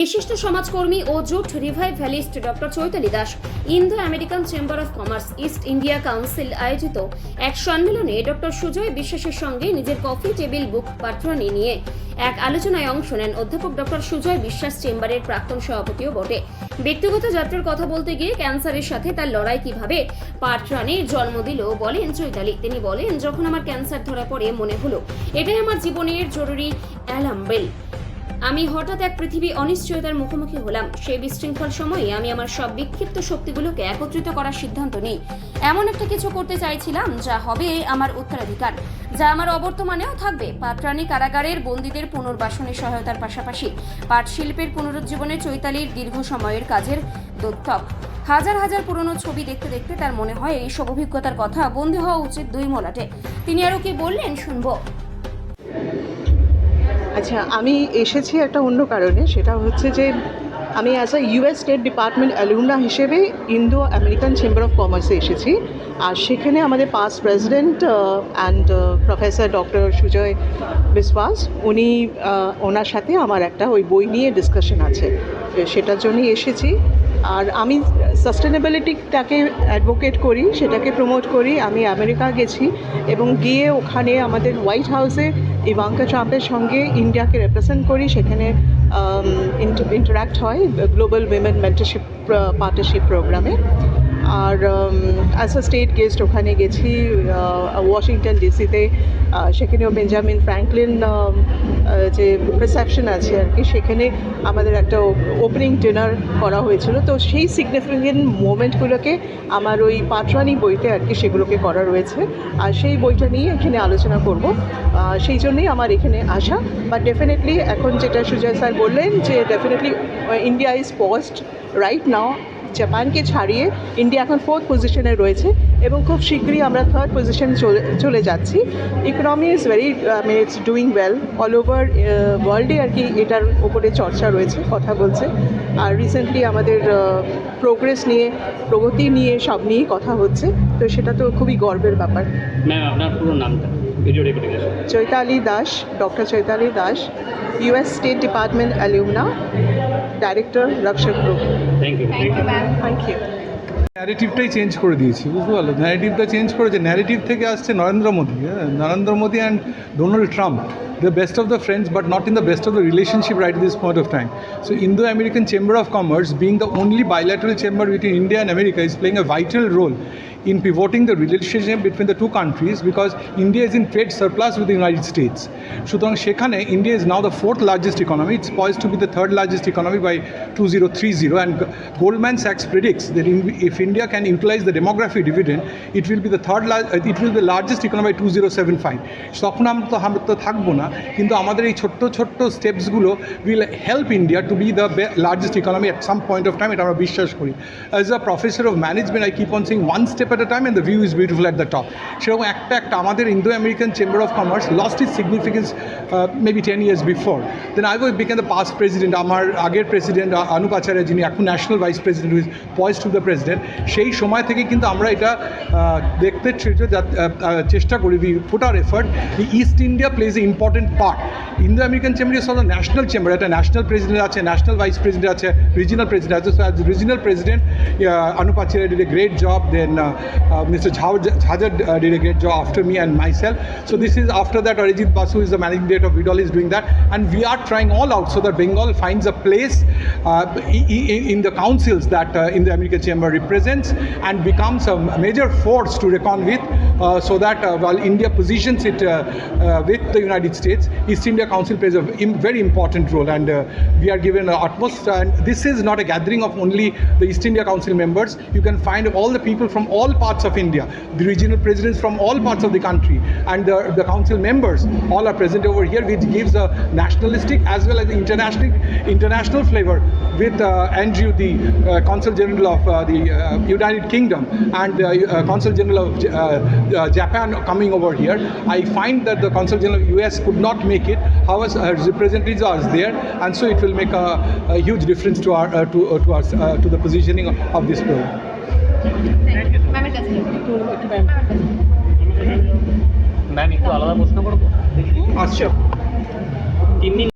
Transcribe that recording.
বিশিষ্ট সমাজকর্মী ও jute revivalist doctor Chaitali Das, Indo American Chamber of Commerce, East India Council আয়োজিত এক সম্মেলনে ডক্টর সুজয় বিশ্বাসের সঙ্গে নিজের কফি টেবিল বুক পাত্রানি নিয়ে এক আলোচনায় অংশ নেন অধ্যাপক ডক্টর সুজয় বিশ্বাস চেম্বারের প্রাক্তন সভাপতিও বটে। ব্যক্তিগত যাত্রার কথা বলতে গিয়ে ক্যান্সারের সাথে তার লড়াই কীভাবে পাটরানির জন্ম দিল বলেন চৈতালি। তিনি বলেন, যখন আমার ক্যান্সার ধরা পড়ে মনে হলো, এটাই আমার জীবনের জরুরি অ্যালার্ম বেল। আমি হঠাৎ এক পৃথিবী অনিশ্চয়তার মুখোমুখি হলাম। সেই বিশৃঙ্খল সময়ে আমি আমার সব বিক্ষিপ্ত শক্তিগুলোকে একত্রিত করার সিদ্ধান্ত নিই। এমন একটা কিছু করতে চাইছিলাম, যা হবে আমার উত্তরাধিকার, যা আমার অবর্তমানেও থাকবে। পাটরানী কারাগারের বন্দীদের পুনর্বাসনে সহায়তার পাশাপাশি পাট শিল্পের পুনরুজ্জীবনে চৈতালির দীর্ঘ সময়ের কাজের দোত্তক। হাজার হাজার পুরনো ছবি দেখতে দেখতে তার মনে হয় এই সব অভিজ্ঞতার কথা বন্দী হওয়া উচিত দুই মলাটে। তিনি আরও কি বললেন, শুনব। আচ্ছা আমি এসেছি একটা অন্য কারণে, সেটা হচ্ছে যে আমি as a US State Department alumna হিসেবে ইন্দো আমেরিকান চেম্বার অফ কমার্সে এসেছি। আর সেখানে আমাদের past president and professor doctor Sujoy Biswas উনি ওনার সাথে আমার একটা ওই বই নিয়ে ডিসকাশন আছে। সেটার জন্যই এসেছি। আর আমি সাস্টেনেবিলিটিটাকে অ্যাডভোকেট করি, সেটাকে প্রমোট করি। আমি আমেরিকা গেছি এবং গিয়ে ওখানে আমাদের হোয়াইট হাউসে ইভাঙ্কা ট্রাম্পের সঙ্গে ইন্ডিয়াকে রিপ্রেজেন্ট করি সেখানে ইন্টারাক্ট হয় গ্লোবাল উইমেন মেন্টারশিপ পার্টনারশিপ প্রোগ্রামে আর অ্যাজ আ স্টেট গেস্ট ওখানে গেছি ওয়াশিংটন ডিসিতে সেখানেও বেঞ্জামিন ফ্র্যাঙ্কলিন যে রিসেপশন আছে আর কি, সেখানে আমাদের একটা ওপেনিং ডিনার করা হয়েছিল। তো সেই সিগনিফিকেন্ট মোমেন্টগুলোকে আমার ওই পাটরানি বইতে আর কি সেগুলোকে করা রয়েছে। আর সেই বইটা নিয়ে এখানে আলোচনা করব। সেই জন্যই আমার এখানে আসা। বাট ডেফিনেটলি এখন যেটা সুজয় স্যার বললেন যে definitely India is post right now জাপানকে ছাড়িয়ে ইন্ডিয়া এখন ফোর্থ পজিশনে রয়েছে এবং খুব শীঘ্রই আমরা থার্ড পজিশন চলে চলে যাচ্ছি। ইকোনমি ইজ ভেরি মানে it's doing well all over ওয়ার্ল্ডে আর কি এটার ওপরে চর্চা রয়েছে, কথা বলছে। আর রিসেন্টলি আমাদের প্রোগ্রেস নিয়ে, প্রগতি নিয়ে সব নিয়েই কথা হচ্ছে। তো সেটা তো খুবই গর্বের ব্যাপার। ম্যাম আপনার পুরো নামটা? Chaitali Das doctor Chaitali Das US State Department alumna director Rakshak group thank you thank you thank you ন্যারেটিভটাই change করে দিয়েছি বুঝতে পারল? ন্যারেটিভটা চেঞ্জ করেছে ন্যারেটিভ থেকে আসছে নরেন্দ্র মোদী হ্যাঁ? Narendra Modi and Donald Trump the best of the friends but not in the best of the relationship right this point of time so Indo American Chamber of Commerce being the only bilateral chamber between India and America is playing a vital role in pivoting the relationship between the two countries because India is in trade surplus with the United States. সুতরাং সেখানে India is now the fourth largest economy. It's poised to be the third largest economy by 2030 and Goldman Sachs predicts that if India can utilize the demography dividend, it will be the third uh, it will be the largest economy by 2075. তখন আমরা তো আমরা তো থাকব না কিন্তু আমাদের এই ছোট্ট ছোট্ট স্টেপসগুলো will help India to be the largest economy at some point of time এটা আমরা বিশ্বাস করি as a professor of management I keep on sing one step at a time and the view is beautiful at the top সেরকম একটা একটা আমাদের Indo American Chamber of Commerce lost is significance maybe ten years before then I will became the past president আমার আগের president Anup Acharya যিনি এখন national vice president was poised to the president সেই সময় থেকে কিন্তু আমরা এটা দেখতে চেষ্টা করি we put our effort the East India plays a important part Indo American Chamber is also national chamber একটা ন্যাশনাল প্রেসিডেন্ট আছে ন্যাশনাল ভাইস প্রেসিডেন্ট আছে রিজিনাল প্রেসিডেন্ট আছে. So as regional president Anup Acharya did a great job then Uh, Mr. Jhajar uh, did a great job after me and myself. So this is after that Arijit Basu is the managing director of Vidal is doing that and we are trying all out so that Bengal finds a place uh, in the councils that in the American Chamber represents and becomes a major force to reckon with so that while India positions it with the United States, East India Council plays a very important role and we are given utmost and this is not a gathering of only the East India Council members. You can find all the people from all parts of India, the regional presidents from all parts of the country and the, the council members all are present over here which gives a nationalistic as well as international international flavor with uh, Andrew the uh, consul general of uh, the uh, United Kingdom and uh, uh, consul general of Japan coming over here. I find that the consul general of US could not make it. However representatives are there and so it will make a, a huge difference to our to to uh, to the positioning of this program ম্যামের কাছে যাব। Ma'am একটু আলাদা প্রশ্ন করব আচ্ছা তিন দিন